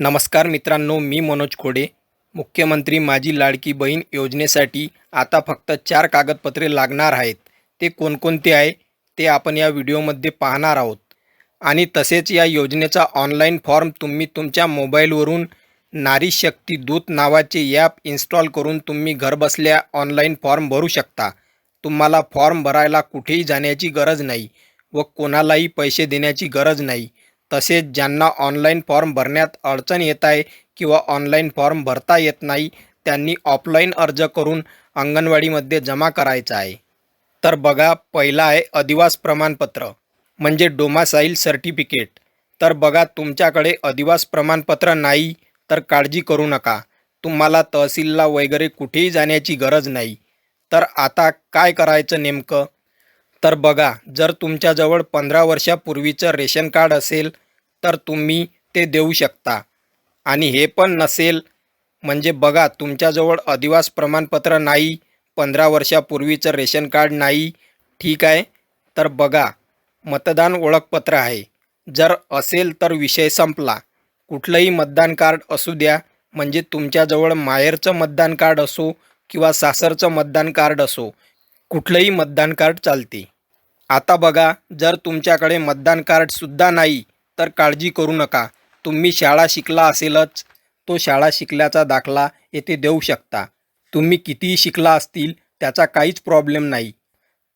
नमस्कार मित्रांनो मी मनोज खोडे मुख्यमंत्री माझी लाडकी बहीण योजनेसाठी आता फक्त चार कागदपत्रे लागणार आहेत. ते कोणकोणते आहे ते आपण या व्हिडिओमध्ये पाहणार आहोत. आणि तसेच या योजनेचा ऑनलाईन फॉर्म तुम्ही तुमच्या मोबाईलवरून नारी शक्ती दूत नावाचे ॲप इन्स्टॉल करून तुम्ही घरबसल्या ऑनलाईन फॉर्म भरू शकता. तुम्हाला फॉर्म भरायला कुठेही जाण्याची गरज नाही व कोणालाही पैसे देण्याची गरज नाही. तसेच ज्यांना ऑनलाईन फॉर्म भरण्यात अडचण येत आहे किंवा ऑनलाईन फॉर्म भरता येत नाही त्यांनी ऑफलाईन अर्ज करून अंगणवाडीमध्ये जमा करायचा आहे. तर बघा पहिला आहे अधिवास प्रमाणपत्र म्हणजे डोमासाईल सर्टिफिकेट. तर बघा तुमच्याकडे अधिवास प्रमाणपत्र नाही तर काळजी करू नका. तुम्हाला तहसीलला वगैरे कुठेही जाण्याची गरज नाही. तर आता काय करायचं नेमकं? तर बघा जर तुमच्याजवळ पंधरा वर्षापूर्वीचं रेशन कार्ड असेल तर तुम्ही ते देऊ शकता. आणि हे पण नसेल म्हणजे बघा तुमच्याजवळ अधिवास प्रमाणपत्र नाही पंधरा वर्षापूर्वीचं रेशन कार्ड नाही ठीक आहे? तर बघा मतदान ओळखपत्र आहे. जर असेल तर विषय संपला. कुठलंही मतदान कार्ड असू द्या म्हणजे तुमच्याजवळ माहेरचं मतदान कार्ड असो किंवा सासरचं मतदान कार्ड असो कुठलंही मतदान कार्ड चालते. आता बघा जर तुमच्याकडे मतदान कार्डसुद्धा नाही तर काळजी करू नका. तुम्ही शाळा शिकला असेलच तो शाळा शिकल्याचा दाखला येथे देऊ शकता. तुम्ही कितीही शिकला असतील त्याचा काहीच प्रॉब्लेम नाही.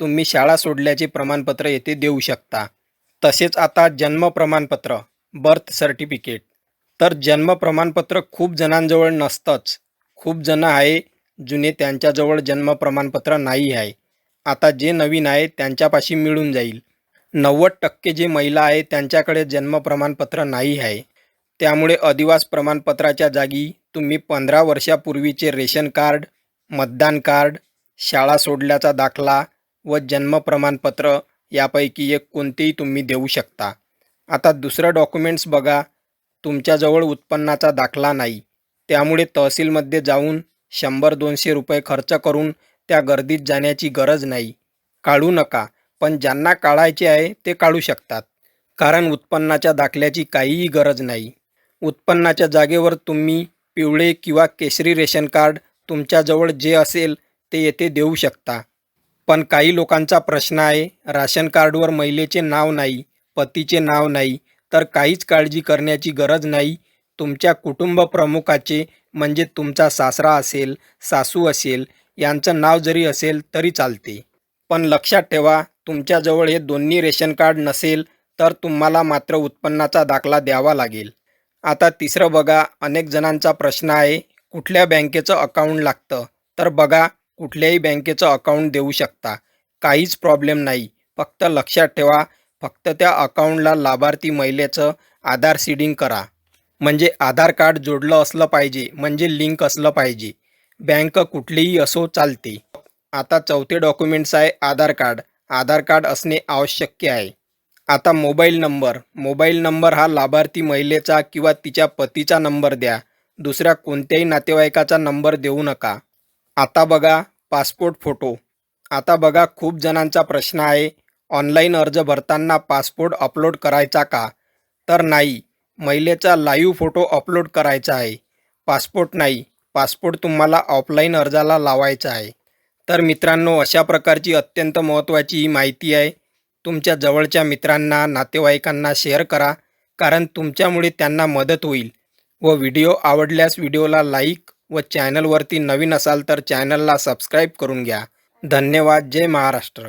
तुम्ही शाळा सोडल्याचे प्रमाणपत्र येथे देऊ शकता. तसेच आता जन्म प्रमाणपत्र बर्थ सर्टिफिकेट तर जन्म प्रमाणपत्र खूप जणांजवळ नसतंच. खूप जणं आहे जुने त्यांच्याजवळ जन्म प्रमाणपत्र नाही आहे. आता जे नवीन आहे त्यांच्यापाशी मिळून जाईल. नव्वद टक्के जे महिला आहे त्यांच्याकडे जन्म प्रमाणपत्र नाही आहे. त्यामुळे अधिवास प्रमाणपत्राच्या जागी तुम्ही पंधरा वर्षापूर्वीचे रेशन कार्ड मतदान कार्ड शाळा सोडल्याचा दाखला व जन्म प्रमाणपत्र यापैकी एक कोणतेही तुम्ही देऊ शकता. आता दुसरं डॉक्युमेंट्स बघा. तुमच्याजवळ उत्पन्नाचा दाखला नाही. त्यामुळे तहसीलमध्ये जाऊन शंभर दोनशे रुपये खर्च करून त्या गर्दीत जाण्याची गरज नाही. काढू नका. पण ज्यांना काढायचे आहे ते काढू शकतात. कारण उत्पन्नाच्या दाखल्याची काहीही गरज नाही. उत्पन्नाच्या जागेवर तुम्ही पिवळे किंवा केशरी रेशन कार्ड तुमच्याजवळ जे असेल ते येथे देऊ शकता. पण काही लोकांचा प्रश्न आहे राशन कार्डवर महिलेचे नाव नाही पतीचे नाव नाही तर काहीच काळजी करण्याची गरज नाही. तुमच्या कुटुंब प्रमुखाचे म्हणजे तुमचा सासरा असेल सासू असेल यांचं नाव जरी असेल तरी चालते. पण लक्षात ठेवा तुमच्याजवळ हे दोन्ही रेशन कार्ड नसेल तर तुम्हाला मात्र उत्पन्नाचा दाखला द्यावा लागेल. आता तिसरं बघा अनेक जणांचा प्रश्न आहे कुठल्या बँकेचं अकाउंट लागतं? तर बघा कुठल्याही बँकेचं अकाउंट देऊ शकता. काहीच प्रॉब्लेम नाही. फक्त लक्षात ठेवा फक्त त्या अकाउंटला लाभार्थी महिलेचं आधार सीडिंग करा. म्हणजे आधार कार्ड जोडलं असलं पाहिजे म्हणजे लिंक असलं पाहिजे. बँक कुठलीही असो चालते. आता चौथे डॉक्युमेंट्स आहे आधार कार्ड. आधार कार्ड असणे आवश्यक आहे. आता मोबाईल नंबर. मोबाईल नंबर हा लाभार्थी महिलेचा किंवा तिच्या पतीचा नंबर द्या. दुसऱ्या कोणत्याही नातेवाईकाचा नंबर देऊ नका. आता बघा पासपोर्ट फोटो. आता बघा खूप जणांचा प्रश्न आहे ऑनलाईन अर्ज भरताना पासपोर्ट अपलोड करायचा का? तर नाही. महिलेचा लाईव्ह फोटो अपलोड करायचा आहे. पासपोर्ट नाही. पासपोर्ट तुम्हाला ऑफलाईन अर्जाला लावायचा आहे. तर मित्रांनो अशा प्रकारची अत्यंत महत्त्वाची ही माहिती आहे. तुमच्या जवळच्या मित्रांना नातेवाईकांना शेअर करा कारण तुमच्यामुळे त्यांना मदत होईल. व व्हिडिओ आवडल्यास व्हिडिओला लाईक व चॅनलवरती नवीन असाल तर चॅनलला सबस्क्राईब करून घ्या. धन्यवाद. जय महाराष्ट्र.